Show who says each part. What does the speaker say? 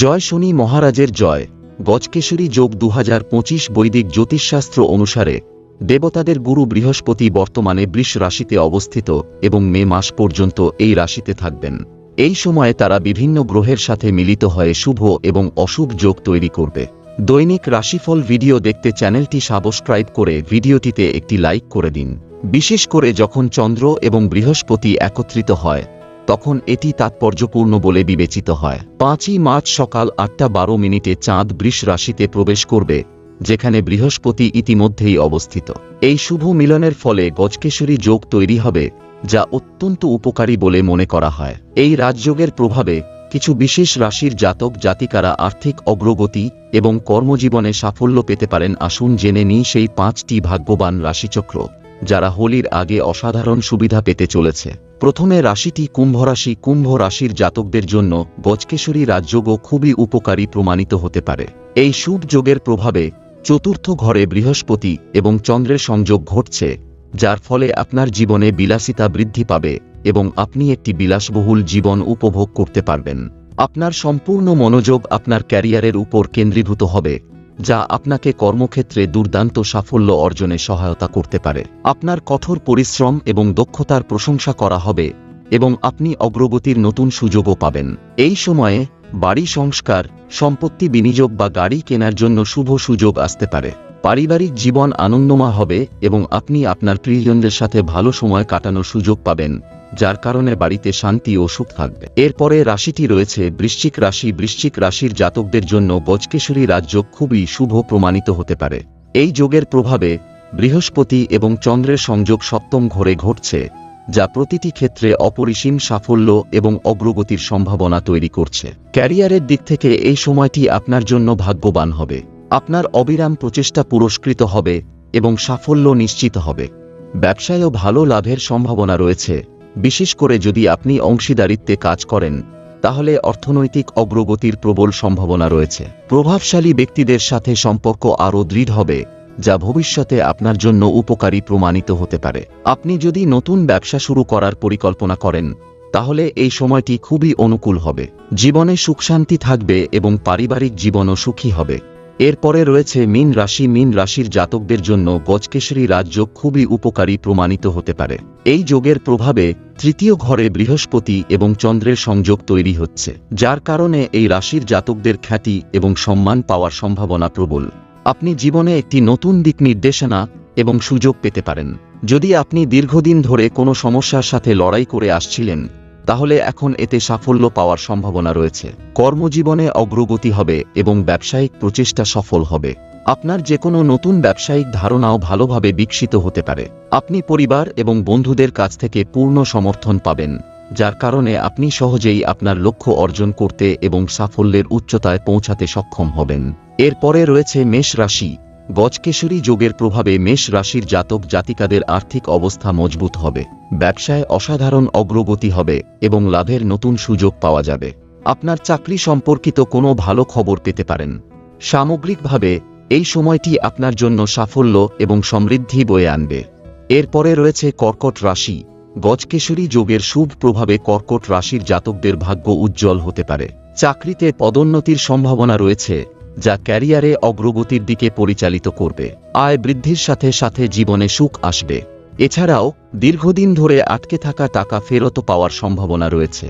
Speaker 1: জয় শনি মহারাজের জয়। গজকেশরী যোগ দু হাজার পঁচিশ বৈদিক জ্যোতিষশাস্ত্র অনুসারে, দেবতাদের গুরু বৃহস্পতি বর্তমানে বৃষ রাশিতে অবস্থিত এবং মে মাস পর্যন্ত এই রাশিতে থাকবেন। এই সময়ে তারা বিভিন্ন গ্রহের সাথে মিলিত হয়ে শুভ এবং অশুভ যোগ তৈরি করবে। দৈনিক রাশিফল ভিডিও দেখতে চ্যানেলটি সাবস্ক্রাইব করে ভিডিওটিতে একটি লাইক করে দিন। বিশেষ করে যখন চন্দ্র এবং বৃহস্পতি একত্রিত হয় তখন এটি তাৎপর্যপূর্ণ বলে বিবেচিত হয়। পাঁচই মার্চ সকাল আটটা বারো মিনিটে চাঁদ বৃষ রাশিতে প্রবেশ করবে, যেখানে বৃহস্পতি ইতিমধ্যেই অবস্থিত। এই শুভ মিলনের ফলে গজকেশরী যোগ তৈরি হবে, যা অত্যন্ত উপকারী বলে মনে করা হয়। এই রাজযোগের প্রভাবে কিছু বিশেষ রাশির জাতক জাতিকারা আর্থিক অগ্রগতি এবং কর্মজীবনে সাফল্য পেতে পারেন। আসুন জেনে নিই সেই পাঁচটি ভাগ্যবান রাশিচক্র, যারা হোলির আগে অসাধারণ সুবিধা পেতে চলেছে। প্রথমে রাশিটি কুম্ভ রাশি, কুম্ভ রাশির জাতকদের জন্য গজকেশরী রাজযোগও খুবই উপকারী প্রমাণিত হতে পারে। এই শুভ যোগের প্রভাবে চতুর্থ ঘরে বৃহস্পতি এবং চন্দ্রের সংযোগ ঘটছে, যার ফলে আপনার জীবনে বিলাসিতা বৃদ্ধি পাবে এবং আপনি একটি বিলাসবহুল জীবন উপভোগ করতে পারবেন। আপনার সম্পূর্ণ মনোযোগ আপনার ক্যারিয়ারের উপর কেন্দ্রীভূত হবে। যা আপনাকে কর্মক্ষেত্রে দুর্দান্ত সাফল্য অর্জনে সহায়তা করতে পারে। আপনার কঠোর পরিশ্রম এবং দক্ষতার প্রশংসা করা হবে এবং আপনি অগ্রগতির নতুন সুযোগও পাবেন। এই সময়ে বাড়ি সংস্কার, সম্পত্তি বিনিয়োগ বা গাড়ি কেনার জন্য শুভ সুযোগ আসতে পারে। পারিবারিক জীবন আনন্দময় হবে এবং আপনি আপনার প্রিয়জনদের সাথে ভালো সময় কাটানোর সুযোগ পাবেন, যার কারণে বাড়িতে শান্তি ও সুখ থাকবে। এরপরে রাশিটি রয়েছে বৃশ্চিক রাশি। বৃশ্চিক রাশির জাতকদের জন্য বজকেশরী রাজযোগ খুবই শুভ প্রমাণিত হতে পারে। এই যোগের প্রভাবে বৃহস্পতি এবং চন্দ্রের সংযোগ সপ্তম ঘরে ঘটছে, যা প্রতিটি ক্ষেত্রে অপরিসীম সাফল্য এবং অগ্রগতির সম্ভাবনা তৈরি করছে। ক্যারিয়ারের দিক থেকে এই সময়টি আপনার জন্য ভাগ্যবান হবে। আপনার অবিরাম প্রচেষ্টা পুরস্কৃত হবে এবং সাফল্য নিশ্চিত হবে। ব্যবসায়ও ভালো লাভের সম্ভাবনা রয়েছে। বিশেষ করে যদি আপনি অংশীদারিত্বে কাজ করেন, তাহলে অর্থনৈতিক অগ্রগতির প্রবল সম্ভাবনা রয়েছে। প্রভাবশালী ব্যক্তিদের সাথে সম্পর্ক আরও দৃঢ় হবে, যা ভবিষ্যতে আপনার জন্য উপকারী প্রমাণিত হতে পারে। আপনি যদি নতুন ব্যবসা শুরু করার পরিকল্পনা করেন, তাহলে এই সময়টি খুবই অনুকূল হবে। জীবনে সুখ শান্তি থাকবে এবং পারিবারিক জীবনও সুখী হবে। এরপরে রয়েছে মিন রাশি। মিন রাশির জাতকদের জন্য গজকেশরী রাজযোগ খুবই উপকারী প্রমাণিত হতে পারে। এই যোগের প্রভাবে তৃতীয় ঘরে বৃহস্পতি এবং চন্দ্রের সংযোগ তৈরি হচ্ছে, যার কারণে এই রাশির জাতকদের খ্যাতি এবং সম্মান পাওয়ার সম্ভাবনা প্রবল। আপনি জীবনে একটি নতুন দিক নির্দেশনা এবং সুযোগ পেতে পারেন। যদি আপনি দীর্ঘদিন ধরে কোনো সমস্যার সাথে লড়াই করে আসছিলেন তাহলে এখন এতে সাফল্য পাওয়ার সম্ভাবনা রয়েছে। কর্মজীবনে অগ্রগতি হবে এবং ব্যবসায়িক প্রচেষ্টা সফল হবে। আপনার যে কোনো নতুন ব্যবসায়িক ধারণাও ভালোভাবে বিকশিত হতে পারে। আপনি পরিবার এবং বন্ধুদের কাছ থেকে পূর্ণ সমর্থন পাবেন, যার কারণে আপনি সহজেই আপনার লক্ষ্য অর্জন করতে এবং সাফল্যের উচ্চতায় পৌঁছাতে সক্ষম হবেন। এরপরে রয়েছে মেষ রাশি। গজকেশরী যোগের প্রভাবে মেষ রাশির জাতক জাতিকাদের আর্থিক অবস্থা মজবুত হবে, ব্যবসায় অসাধারণ অগ্রগতি হবে এবং লাভের নতুন সুযোগ পাওয়া যাবে। আপনার চাকরি সম্পর্কিত কোনো ভালো খবর পেতে পারেন। সামগ্রিকভাবে, এই সময়টি আপনার জন্য সাফল্য এবং সমৃদ্ধি বয়ে আনবে। এরপরে রয়েছে কর্কট রাশি। গজকেশরী যোগের শুভ প্রভাবে কর্কট রাশির জাতকদের ভাগ্য উজ্জ্বল হতে পারে। চাকরিতে পদোন্নতির সম্ভাবনা রয়েছে। যা ক্যারিয়ারে অগ্রগতির দিকে পরিচালিত করবে। আয় বৃদ্ধির সাথে সাথে জীবনে সুখ আসবে। এছাড়াও, দীর্ঘদিন ধরে আটকে থাকা টাকা ফেরত পাওয়ার সম্ভাবনা রয়েছে।